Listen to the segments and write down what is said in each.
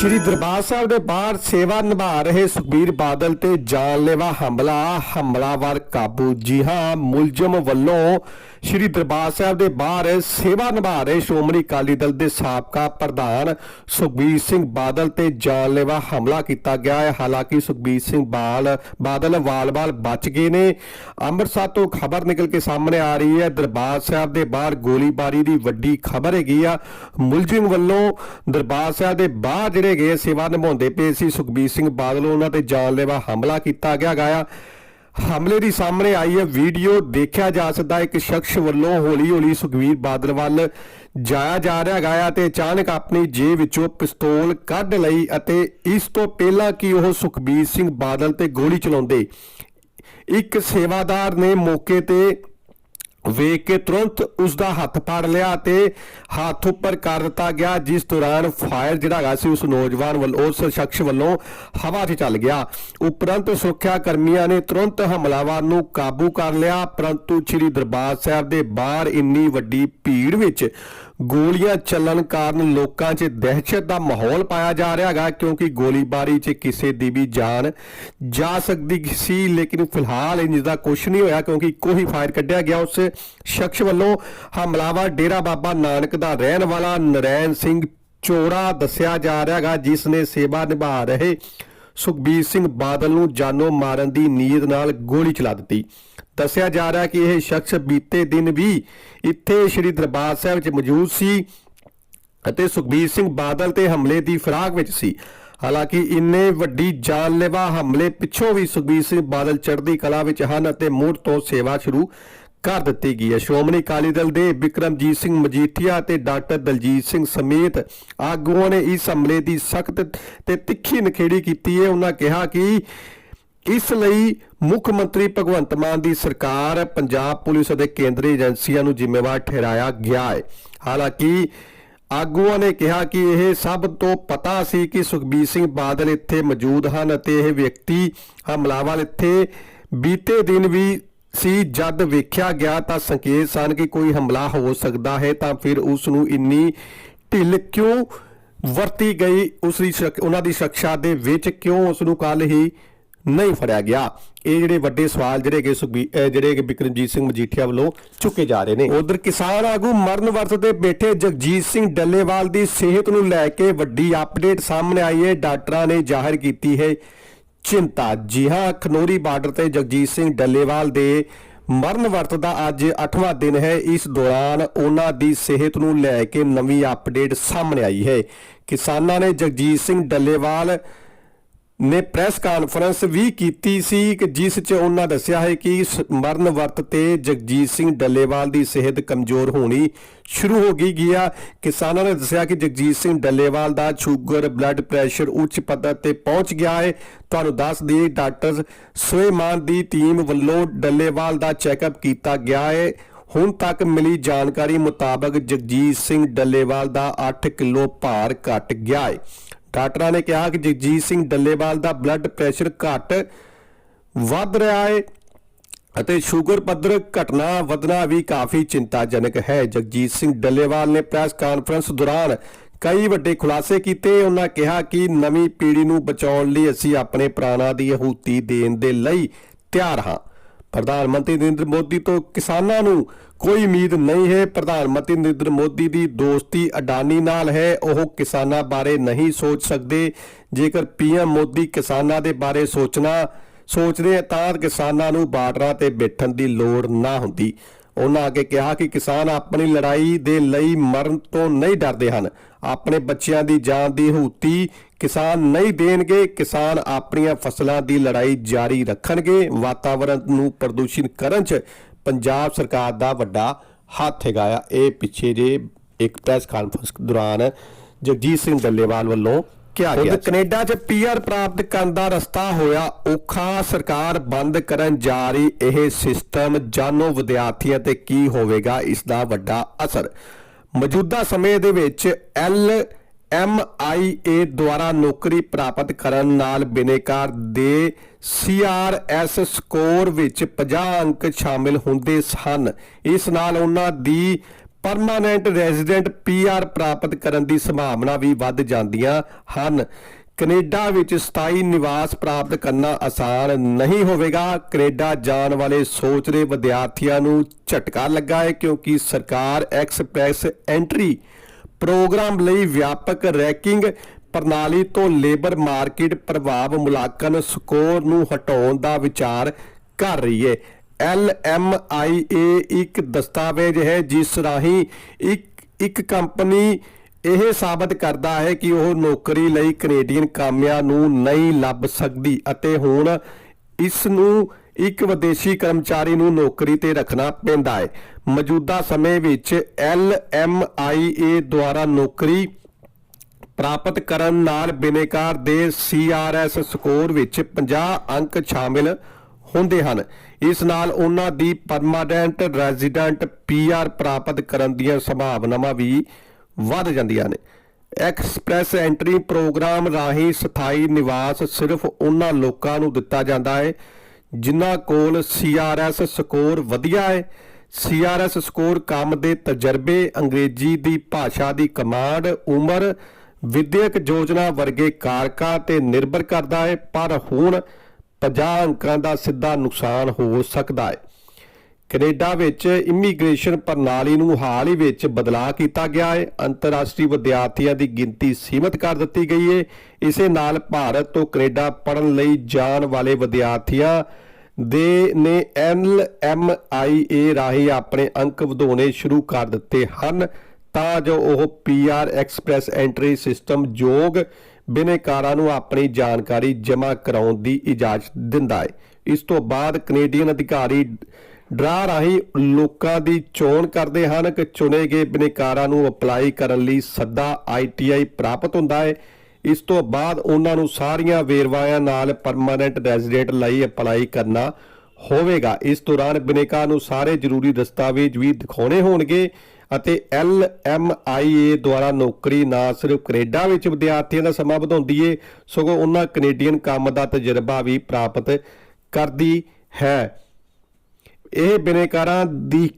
Shri Darbar Sahib ਦੇ ਬਾਹਰ ਸੇਵਾ ਨਿਭਾ ਰਹੇ ਸੁਖਬੀਰ ਬਾਦਲ ਤੇ ਜਾਨਲੇਵਾ ਹਮਲਾ, ਹਮਲਾਵਰ ਕਾਬੂ ਜੀ ਹਾਂ, ਮੁਲਜ਼ਮ ਵੱਲੋਂ ਸ਼੍ਰੀ ਦਰਬਾਰ ਸਾਹਿਬ ਦੇ ਬਾਹਰ ਸੇਵਾ ਨਿਭਾ ਰਹੇ ਸ਼੍ਰੋਮਣੀ ਅਕਾਲੀ ਦਲ ਦੇ ਸਾਬਕਾ ਪ੍ਰਧਾਨ ਸੁਖਬੀਰ ਸਿੰਘ ਬਾਦਲ ਤੇ ਜਾਨਲੇਵਾ ਹਮਲਾ ਕੀਤਾ ਗਿਆ ਹੈ। ਹਾਲਾਂਕਿ ਸੁਖਬੀਰ ਸਿੰਘ ਬਾਲ ਬਾਦਲ ਵਾਲ-ਵਾਲ ਬਚ ਗਏ ਨੇ। ਅੰਮ੍ਰਿਤਸਰ ਤੋਂ ਖਬਰ ਨਿਕਲ ਕੇ ਸਾਹਮਣੇ ਆ ਰਹੀ ਹੈ। ਦਰਬਾਰ ਸਾਹਿਬ ਦੇ ਬਾਹਰ ਗੋਲੀਬਾਰੀ ਦੀ ਵੱਡੀ ਖਬਰ ਹੈਗੀ ਆ। ਮੁਲਜ਼ਮ ਵੱਲੋਂ ਦਰਬਾਰ ਸਾਹਿਬ ਦੇ ਬਾਹਰ ਜਿਹੜੇ ਗਏ ਸੇਵਾ ਨਿਭਾਉਂਦੇ ਪਏ ਸੀ। ਸੁਖਬੀਰ ਸਿੰਘ ਬਾਦਲ ਉਹਨਾਂ ਤੇ ਜਾਨਲੇਵਾ ਹਮਲਾ ਕੀਤਾ ਗਿਆ ਗਿਆ ਹਮਲੇ ਦੀ ਸਾਹਮਣੇ ਆਈ ਹੈ ਵੀਡੀਓ। ਦੇਖਿਆ ਜਾ ਸਕਦਾ ਇੱਕ ਸ਼ਖਸ ਵੱਲੋਂ ਹੌਲੀ-ਹੌਲੀ ਸੁਖਬੀਰ ਬਾਦਲ ਵੱਲ ਜਾਇਆ ਜਾ ਰਿਹਾ ਗਿਆ ਤੇ ਅਚਾਨਕ ਆਪਣੀ ਜੇਬ ਵਿੱਚੋਂ ਪਿਸਤੌਲ ਕੱਢ ਲਈ ਅਤੇ ਇਸ ਤੋਂ ਪਹਿਲਾਂ ਕਿ ਉਹ ਸੁਖਬੀਰ ਸਿੰਘ ਬਾਦਲ ਤੇ ਗੋਲੀ ਚਲਾਉਂਦੇ। ਇੱਕ ਸੇਵਾਦਾਰ ਨੇ ਮੌਕੇ ਤੇ ਵੇਖ ਕੇ ਤੁਰੰਤ ਉਸ ਦਾ ਹੱਥ ਫੜ ਲਿਆ ਤੇ ਹੱਥ ਉੱਪਰ ਕਰ ਦਿੱਤਾ ਗਿਆ, ਜਿਸ ਦੌਰਾਨ ਫਾਇਰ ਜਿਹੜਾ ਹੈਗਾ ਸੀ, ਉਸ ਨੌਜਵਾਨ ਵੱਲੋਂ, ਉਸ ਸ਼ਖਸ ਵੱਲੋਂ ਹਵਾ 'ਚ ਚੱਲ ਗਿਆ। ਉਪਰੰਤ ਸੁਰੱਖਿਆ ਕਰਮੀਆਂ ਨੇ ਤੁਰੰਤ ਹਮਲਾਵਰ ਨੂੰ ਕਾਬੂ ਕਰ ਲਿਆ, ਪਰੰਤੂ ਸ੍ਰੀ ਦਰਬਾਰ ਸਾਹਿਬ ਦੇ ਬਾਹਰ ਇੰਨੀ ਵੱਡੀ ਭੀੜ ਵਿੱਚ ਗੋਲੀਆਂ ਚੱਲਣ ਕਾਰਨ ਲੋਕਾਂ 'ਚ ਦਹਿਸ਼ਤ ਦਾ ਮਾਹੌਲ ਪਾਇਆ ਜਾ ਰਿਹਾ ਹੈਗਾ ਕਿਉਂਕਿ ਗੋਲੀਬਾਰੀ 'ਚ ਕਿਸੇ ਦੀ ਵੀ ਜਾਨ ਜਾ ਸਕਦੀ ਸੀ, ਲੇਕਿਨ ਫਿਲਹਾਲ ਇੰਜ ਦਾ ਕੁਝ ਨਹੀਂ ਹੋਇਆ ਕਿਉਂਕਿ ਇੱਕੋ ਹੀ ਫਾਇਰ ਕੱਢਿਆ ਗਿਆ। ਉਸ ਸ਼ਖਸ ਵੱਲੋਂ ਹਮਲਾਵਰ ਡੇਰਾ ਬਾਬਾ ਨਾਨਕ ਦਾ ਰਹਿਣ ਵਾਲਾ ਨਰੈਣ ਸਿੰਘ ਚੋੜਾ ਦੱਸਿਆ ਜਾ ਰਿਹਾ ਹੈਗਾ, ਜਿਸ ਨੇ ਸੇਵਾ ਨਿਭਾ ਰਹੇ ਸੁਖਬੀਰ ਸਿੰਘ ਬਾਦਲ ਨੂੰ ਜਾਨੋਂ ਮਾਰਨ ਦੀ ਨੀਅਤ ਨਾਲ ਗੋਲੀ ਚਲਾ ਦਿੱਤੀ। ਦੱਸਿਆ ਜਾ ਰਿਹਾ ਕਿ ਇਹ ਸ਼ਖਸ ਬੀਤੇ ਦਿਨ ਵੀ ਇੱਥੇ ਸ੍ਰੀ ਦਰਬਾਰ ਸਾਹਿਬ 'ਚ ਮੌਜੂਦ ਸੀ ਅਤੇ ਸੁਖਬੀਰ ਸਿੰਘ ਬਾਦਲ ਤੇ ਹਮਲੇ ਦੀ ਫਰਾਗ ਵਿੱਚ ਸੀ। ਹਾਲਾਂਕਿ ਇੰਨੇ ਵੱਡੀ ਜਾਨਲੇਵਾ ਹਮਲੇ ਪਿੱਛੋਂ ਵੀ ਸੁਖਬੀਰ ਸਿੰਘ ਬਾਦਲ ਚੜ੍ਹਦੀ ਕਲਾ ਵਿੱਚ ਹਨ ਅਤੇ ਮੁੜ ਤੋਂ ਸੇਵਾ ਸ਼ੁਰੂ ਕਰ ਦਿੱਤੀ ਗਈ ਹੈ। ਸ਼੍ਰੋਮਣੀ ਅਕਾਲੀ ਦਲ ਦੇ ਵਿਕਰਮਜੀਤ ਸਿੰਘ ਮਜੀਠੀਆ ਤੇ ਡਾਕਟਰ ਦਲਜੀਤ ਸਿੰਘ ਸਮੇਤ ਆਗੂਆਂ ਨੇ ਇਸ ਹਮਲੇ ਦੀ ਸਖਤ ਤੇ ਤਿੱਖੀ ਨਖੇੜੀ ਕੀਤੀ ਹੈ। ਉਹਨਾਂ ਕਿਹਾ ਕਿ ਇਸ ਲਈ ਮੁੱਖ ਮੰਤਰੀ ਭਗਵੰਤ ਮਾਨ ਦੀ ਸਰਕਾਰ ਪੰਜਾਬ ਪੁਲਿਸ ਅਤੇ ਕੇਂਦਰੀ ਏਜੰਸੀਆਂ ਨੂੰ ਜ਼ਿੰਮੇਵਾਰ ਠਹਿਰਾਇਆ ਗਿਆ ਹੈ। ਹਾਲਾਂਕਿ ਆਗੂਆਂ ਨੇ ਕਿਹਾ ਕਿ ਇਹ ਸਭ ਤੋਂ ਪਤਾ ਸੀ ਕਿ ਸੁਖਬੀਰ ਸਿੰਘ ਬਾਦਲ ਇੱਥੇ ਮੌਜੂਦ ਹਨ ਅਤੇ ਇਹ ਵਿਅਕਤੀ ਹਮਲਾਵਰ ਇੱਥੇ ਬੀਤੇ ਦਿਨ ਵੀ ਸੀ, ਜਦ ਵੇਖਿਆ ਗਿਆ ਤਾਂ ਸੰਕੇਤ ਸਨ ਕਿ ਕੋਈ ਹਮਲਾ ਹੋ ਸਕਦਾ ਹੈ, ਤਾਂ ਫਿਰ ਉਸ ਨੂੰ ਇੰਨੀ ਢਿੱਲ ਕਿਉਂ ਵਰਤੀ ਗਈ? ਉਸ ਦੀ ਸ਼ਕ- ਉਹਨਾਂ ਦੀ ਸ਼ਖਸ਼ਾ ਦੇ ਵਿੱਚ ਕਿਉਂ ਉਸ ਨੂੰ ਕੱਲ ਹੀ ਨਹੀਂ ਫੜਿਆ ਗਿਆ? ਇਹ ਜਿਹੜੇ ਵੱਡੇ ਸਵਾਲ ਜਿਹੜੇ ਕਿ ਜਿਹੜੇ ਕਿ ਬਿਕਰਮਜੀਤ ਸਿੰਘ ਮਜੀਠੀਆ ਵੱਲੋਂ ਚੁੱਕੇ ਜਾ ਰਹੇ ਨੇ। ਉਧਰ ਕਿਸਾਨ ਆਗੂ ਮਰਨ ਵਰਤ ਤੇ ਬੈਠੇ ਜਗਜੀਤ ਸਿੰਘ ਡੱਲੇਵਾਲ ਦੀ ਸਿਹਤ ਨੂੰ ਲੈ ਕੇ ਵੱਡੀ ਅਪਡੇਟ ਸਾਹਮਣੇ ਆਈ ਹੈ। ਡਾਕਟਰਾਂ ਨੇ ਜ਼ਾਹਿਰ ਕੀਤੀ ਹੈ ਚਿੰਤਾ। ਜੀ ਹਾਂ, ਖਨੋਰੀ ਬਾਰਡਰ ਤੇ ਜਗਜੀਤ ਸਿੰਘ ਡੱਲੇਵਾਲ ਦੇ ਮਰਨ ਵਰਤ ਦਾ ਅੱਜ 8ਵਾਂ ਦਿਨ ਹੈ। ਇਸ ਦੌਰਾਨ ਉਹਨਾਂ ਦੀ ਸਿਹਤ ਨੂੰ ਲੈ ਕੇ ਨਵੀਂ ਅਪਡੇਟ ਸਾਹਮਣੇ ਆਈ ਹੈ। ਕਿਸਾਨਾਂ ਨੇ ਜਗਜੀਤ ਸਿੰਘ ਡੱਲੇਵਾਲ ਨੇ ਪ੍ਰੈਸ ਕਾਨਫਰੰਸ ਵੀ ਕੀਤੀ ਸੀ ਕਿ ਜਿਸ 'ਚ ਉਹਨਾਂ ਦੱਸਿਆ ਹੈ ਕਿ ਮਰਨ ਵਰਤ ਤੇ ਜਗਜੀਤ ਸਿੰਘ ਡੱਲੇਵਾਲ ਦੀ ਸਿਹਤ ਕਮਜ਼ੋਰ ਹੋਣੀ ਸ਼ੁਰੂ ਹੋ ਗਈ, ਗਿਆ। ਕਿਸਾਨਾਂ ਨੇ ਦੱਸਿਆ ਕਿ ਜਗਜੀਤ ਸਿੰਘ ਡੱਲੇਵਾਲ ਦਾ ਸ਼ੂਗਰ, ਬਲੱਡ ਪ੍ਰੈਸ਼ਰ, ਉੱਚ ਪੱਧਰ ਤੇ ਪਹੁੰਚ ਗਿਆ ਹੈ। ਤੁਹਾਨੂੰ ਦੱਸ ਦਈਏ, ਡਾਕਟਰ ਸੁਲੇਮਾਨ ਦੀ ਟੀਮ ਵੱਲੋਂ ਡੱਲੇਵਾਲ ਦਾ ਚੈੱਕਅਪ ਕੀਤਾ ਗਿਆ ਹੈ। ਹੁਣ ਤੱਕ ਮਿਲੀ ਜਾਣਕਾਰੀ ਮੁਤਾਬਕ ਜਗਜੀਤ ਸਿੰਘ ਡੱਲੇਵਾਲ ਦਾ 8 ਕਿਲੋ ਭਾਰ ਘਟ ਗਿਆ ਹੈ। ਡਾਕਟਰਾਂ ਨੇ ਕਿਹਾ ਕਿ ਜਗਜੀਤ ਸਿੰਘ ਡੱਲੇਵਾਲ ਦਾ ਬਲੱਡ ਪ੍ਰੈਸ਼ਰ ਘਟ ਵੱਧ ਰਿਹਾ ਹੈ ਅਤੇ ਸ਼ੂਗਰ ਪੱਧਰ ਘਟਨਾ ਵਧਣਾ ਵੀ ਕਾਫੀ ਚਿੰਤਾਜਨਕ ਹੈ। ਜਗਜੀਤ ਸਿੰਘ ਡੱਲੇਵਾਲ ਨੇ ਪ੍ਰੈਸ ਕਾਨਫਰੰਸ ਦੌਰਾਨ ਕਈ ਵੱਡੇ ਖੁਲਾਸੇ ਕੀਤੇ। ਉਹਨਾਂ ਕਿਹਾ ਕਿ ਨਵੀਂ ਪੀੜ੍ਹੀ ਨੂੰ ਬਚਾਉਣ ਲਈ ਅਸੀਂ ਆਪਣੇ ਪ੍ਰਾਣਾਂ ਦੀ ਆਹੂਤੀ ਦੇਣ ਦੇ ਲਈ ਤਿਆਰ ਹਾਂ। ਪ੍ਰਧਾਨ ਮੰਤਰੀ ਨਰਿੰਦਰ ਮੋਦੀ ਤੋਂ ਕਿਸਾਨਾਂ ਨੂੰ ਕੋਈ ਉਮੀਦ ਨਹੀਂ ਹੈ। ਪ੍ਰਧਾਨ ਮੰਤਰੀ ਨਰਿੰਦਰ ਮੋਦੀ ਦੀ ਦੋਸਤੀ ਅਡਾਨੀ ਨਾਲ ਹੈ। ਉਹ ਕਿਸਾਨਾਂ ਬਾਰੇ ਨਹੀਂ ਸੋਚ ਸਕਦੇ। ਜੇਕਰ ਪੀਐਮ ਮੋਦੀ ਕਿਸਾਨਾਂ ਦੇ ਬਾਰੇ ਸੋਚਣਾ ਸੋਚਦੇ ਤਾਂ ਕਿਸਾਨਾਂ ਨੂੰ ਬਾਰਡਰਾਂ ਤੇ ਬੈਠਣ ਦੀ ਲੋੜ ਨਾ ਹੁੰਦੀ। ਉਹਨਾਂ ਅੱਗੇ ਕਿਹਾ ਕਿ ਕਿਸਾਨ ਆਪਣੀ ਲੜਾਈ ਦੇ ਲਈ ਮਰਨ ਤੋਂ ਨਹੀਂ ਡਰਦੇ ਹਨ। ਆਪਣੇ ਬੱਚਿਆਂ ਦੀ ਜਾਨ ਦੀ ਹੂਤੀ ਕਿਸਾਨ ਨਹੀਂ ਦੇਣਗੇ। ਕਿਸਾਨ ਆਪਣੀਆਂ ਫਸਲਾਂ ਦੀ ਲੜਾਈ ਜਾਰੀ ਰੱਖਣਗੇ। ਵਾਤਾਵਰਣ ਨੂੰ ਪ੍ਰਦੂਸ਼ਿਤ ਕਰਨ 'ਚ ਪੰਜਾਬ ਸਰਕਾਰ ਦਾ ਵੱਡਾ ਹੱਥ ਹੈਗਾ ਆ। ਇਹ ਪਿੱਛੇ ਜੇ ਇੱਕ ਪ੍ਰੈਸ ਕਾਨਫਰੰਸ ਦੌਰਾਨ ਜਗਜੀਤ ਸਿੰਘ ਡੱਲੇਵਾਲ ਵੱਲੋਂ ਕਿਹਾ ਗਿਆ ਕੈਨੇਡਾ 'ਚ ਪੀਆਰ ਪ੍ਰਾਪਤ ਕਰਨ ਦਾ ਰਸਤਾ ਹੋਇਆ ਔਖਾ। ਸਰਕਾਰ ਬੰਦ ਕਰਨ ਜਾ ਰਹੀ ਇਹ ਸਿਸਟਮ। ਜਾਨੋ ਵਿਦਿਆਰਥੀਆਂ ਤੇ ਕੀ ਹੋਵੇਗਾ ਇਸ ਦਾ ਵੱਡਾ ਅਸਰ। ਮੌਜੂਦਾ ਸਮੇਂ ਦੇ ਵਿੱਚ ਐਲ ਐਮ ਆਈ ਏ ਦੁਆਰਾ ਨੌਕਰੀ ਪ੍ਰਾਪਤ ਕਰਨ ਨਾਲ ਬਿਨੇਕਾਰ ਦੇ ਸੀ ਆਰ ਐਸ ਸਕੋਰ ਵਿੱਚ 50 ਅੰਕ ਸ਼ਾਮਿਲ ਹੁੰਦੇ ਹਨ। ਇਸ ਨਾਲ ਉਹਨਾਂ ਦੀ ਪਰਮਾਨੈਂਟ ਰੈਜ਼ੀਡੈਂਟ ਪੀਆਰ ਪ੍ਰਾਪਤ ਕਰਨ ਦੀ ਸੰਭਾਵਨਾ ਵੀ ਵੱਧ ਜਾਂਦੀਆਂ ਹਨ। ਕੈਨੇਡਾ ਵਿੱਚ ਸਥਾਈ ਨਿਵਾਸ ਪ੍ਰਾਪਤ ਕਰਨਾ ਆਸਾਨ ਨਹੀਂ ਹੋਵੇਗਾ। ਕੈਨੇਡਾ ਜਾਣ ਵਾਲੇ ਸੋਚ ਰਹੇ ਵਿਦਿਆਰਥੀਆਂ ਨੂੰ ਝਟਕਾ ਲੱਗਾ ਹੈ ਕਿਉਂਕਿ ਸਰਕਾਰ ਐਕਸਪ੍ਰੈਸ ਐਂਟਰੀ ਪ੍ਰੋਗਰਾਮ ਲਈ ਵਿਆਪਕ ਰੈਂਕਿੰਗ ਪ੍ਰਣਾਲੀ ਤੋਂ ਲੇਬਰ ਮਾਰਕੀਟ ਪ੍ਰਭਾਵ ਮੁਲਾਂਕਣ ਸਕੋਰ ਨੂੰ ਹਟਾਉਣ ਦਾ ਵਿਚਾਰ ਕਰ ਰਹੀ ਹੈ। ਐਲ ਐਮ ਆਈ ਏ ਇੱਕ ਦਸਤਾਵੇਜ਼ ਹੈ, ਜਿਸ ਰਾਹੀਂ ਇੱਕ ਇੱਕ ਕੰਪਨੀ ਇਹ ਸਾਬਤ ਕਰਦਾ ਹੈ ਕਿ ਉਹ ਨੌਕਰੀ ਲਈ ਕੈਨੇਡੀਅਨ ਕਾਮਿਆਂ ਨੂੰ ਨਹੀਂ ਲੱਭ ਸਕਦੀ ਅਤੇ ਹੁਣ ਇਸ ਨੂੰ ਇੱਕ ਵਿਦੇਸ਼ੀ ਕਰਮਚਾਰੀ ਨੂੰ ਨੌਕਰੀ ਤੇ ਰੱਖਣਾ ਪੈਂਦਾ ਹੈ। ਮੌਜੂਦਾ ਸਮੇਂ ਵਿੱਚ ਐਲ ਐਮ ਆਈ ਏ ਦੁਆਰਾ ਨੌਕਰੀ ਪ੍ਰਾਪਤ ਕਰਨ ਨਾਲ ਬਿਨੇਕਾਰ ਦੇ ਸੀ ਆਰ ਐਸ ਸਕੋਰ ਵਿੱਚ 50 ਅੰਕ ਸ਼ਾਮਿਲ ਹੁੰਦੇ ਹਨ। ਇਸ ਨਾਲ ਉਹਨਾਂ ਦੀ ਪਰਮਾਨੈਂਟ ਰੈਜ਼ੀਡੈਂਟ PR ਪ੍ਰਾਪਤ ਕਰਨ ਦੀਆਂ ਸੰਭਾਵਨਾਵਾਂ ਵੀ ਵੱਧ ਜਾਂਦੀਆਂ ਨੇ। ਐਕਸਪ੍ਰੈਸ ਐਂਟਰੀ ਪ੍ਰੋਗਰਾਮ ਰਾਹੀਂ ਸਥਾਈ ਨਿਵਾਸ ਸਿਰਫ ਉਹਨਾਂ ਲੋਕਾਂ ਨੂੰ ਦਿੱਤਾ ਜਾਂਦਾ ਹੈ, ਜਿਨ੍ਹਾਂ ਕੋਲ CRS ਸਕੋਰ ਵਧੀਆ ਹੈ। CRS ਸਕੋਰ ਕੰਮ ਦੇ ਤਜਰਬੇ, ਅੰਗਰੇਜ਼ੀ ਦੀ ਭਾਸ਼ਾ ਦੀ ਕਮਾਂਡ, ਉਮਰ, ਵਿਦਿਅਕ ਯੋਜਨਾ ਵਰਗੇ ਕਾਰਕਾਂ ਤੇ ਨਿਰਭਰ ਕਰਦਾ ਹੈ, ਪਰ ਹੁਣ 50 ਅੰਕਾਂ ਦਾ ਸਿੱਧਾ ਨੁਕਸਾਨ ਹੋ ਸਕਦਾ ਹੈ। ਕੈਨੇਡਾ ਵਿੱਚ ਇਮੀਗ੍ਰੇਸ਼ਨ ਪ੍ਰਣਾਲੀ ਨੂੰ ਹਾਲ ਹੀ ਵਿੱਚ ਬਦਲਾਅ ਕੀਤਾ ਗਿਆ ਹੈ। ਅੰਤਰਰਾਸ਼ਟਰੀ ਵਿਦਿਆਰਥੀਆਂ ਦੀ ਗਿਣਤੀ ਸੀਮਤ ਕਰ ਦਿੱਤੀ ਗਈ ਹੈ। ਇਸੇ ਨਾਲ ਭਾਰਤ ਤੋਂ ਕੈਨੇਡਾ ਪੜ੍ਹਨ ਲਈ ਜਾਣ ਵਾਲੇ ਵਿਦਿਆਰਥੀਆਂ ਦੇ ਨੇ ਐਲ ਐਮ ਆਈ ਏ ਰਾਹੀਂ ਆਪਣੇ ਅੰਕ ਵਧਾਉਣੇ ਸ਼ੁਰੂ ਕਰ ਦਿੱਤੇ ਹਨ। ਤਾਂ ਜੋ ਉਹ ਪੀਆਰ ਐਕਸਪ੍ਰੈਸ ਐਂਟਰੀ ਸਿਸਟਮ ਯੋਗ ਬਿਨੇਕਾਰਾਂ ਨੂੰ ਆਪਣੀ ਜਾਣਕਾਰੀ ਜਮ੍ਹਾਂ ਕਰਾਉਣ ਦੀ ਇਜਾਜ਼ਤ ਦਿੰਦਾ ਹੈ। ਇਸ ਤੋਂ ਬਾਅਦ ਕੈਨੇਡੀਅਨ ਅਧਿਕਾਰੀ ਡਰਾ ਰਾਹੀਂ ਲੋਕਾਂ ਦੀ ਚੋਣ ਕਰਦੇ ਹਨ ਕਿ ਚੁਣੇ ਗਏ ਬਿਨੇਕਾਰਾਂ ਨੂੰ ਅਪਲਾਈ ਕਰਨ ਲਈ ਸੱਦਾ ਆਈਟੀਆਈ ਪ੍ਰਾਪਤ ਹੁੰਦਾ ਹੈ। ਇਸ ਤੋਂ ਬਾਅਦ ਉਹਨਾਂ ਨੂੰ ਸਾਰੀਆਂ ਵੇਰਵਾਇਆਂ ਨਾਲ ਪਰਮਾਨੈਂਟ ਰੈਜ਼ੀਡੈਂਟ ਲਈ ਅਪਲਾਈ ਕਰਨਾ ਹੋਵੇਗਾ। ਇਸ ਦੌਰਾਨ ਬਿਨੇਕਾਰ ਨੂੰ ਸਾਰੇ ਜ਼ਰੂਰੀ ਦਸਤਾਵੇਜ਼ ਵੀ ਦਿਖਾਉਣੇ ਹੋਣਗੇ। ਅਤੇ ਐਲ ਐਮ ਆਈ ਏ ਦੁਆਰਾ ਨੌਕਰੀ ਨਾ ਸਿਰਫ ਕੈਨੇਡਾ ਵਿੱਚ ਵਿਦਿਆਰਥੀਆਂ ਦਾ ਸਮਾਂ ਵਧਾਉਂਦੀ ਏ, ਸਗੋਂ ਉਹਨਾਂ ਕੈਨੇਡੀਅਨ ਕੰਮ ਦਾ ਤਜਰਬਾ ਵੀ ਪ੍ਰਾਪਤ ਕਰਦੀ ਹੈ। ਇਹ ਬਿਨੇਕਾਰਾਂ ਦੀ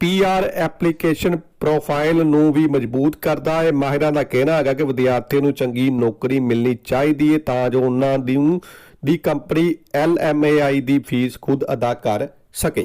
ਪੀਆਰ ਐਪਲੀਕੇਸ਼ਨ ਪ੍ਰੋਫਾਈਲ ਨੂੰ ਵੀ ਮਜ਼ਬੂਤ ਕਰਦਾ ਹੈ। ਮਾਹਿਰਾਂ ਦਾ ਕਹਿਣਾ ਹੈਗਾ ਕਿ ਵਿਦਿਆਰਥੀਆਂ ਨੂੰ ਚੰਗੀ ਨੌਕਰੀ ਮਿਲਣੀ ਚਾਹੀਦੀ ਹੈ ਤਾਂ ਜੋ ਉਹਨਾਂ ਦੀ ਦੀ ਕੰਪਨੀ ਐਲਐਮਏਆਈ ਦੀ ਫੀਸ ਖੁਦ ਅਦਾ ਕਰ ਸਕੇ।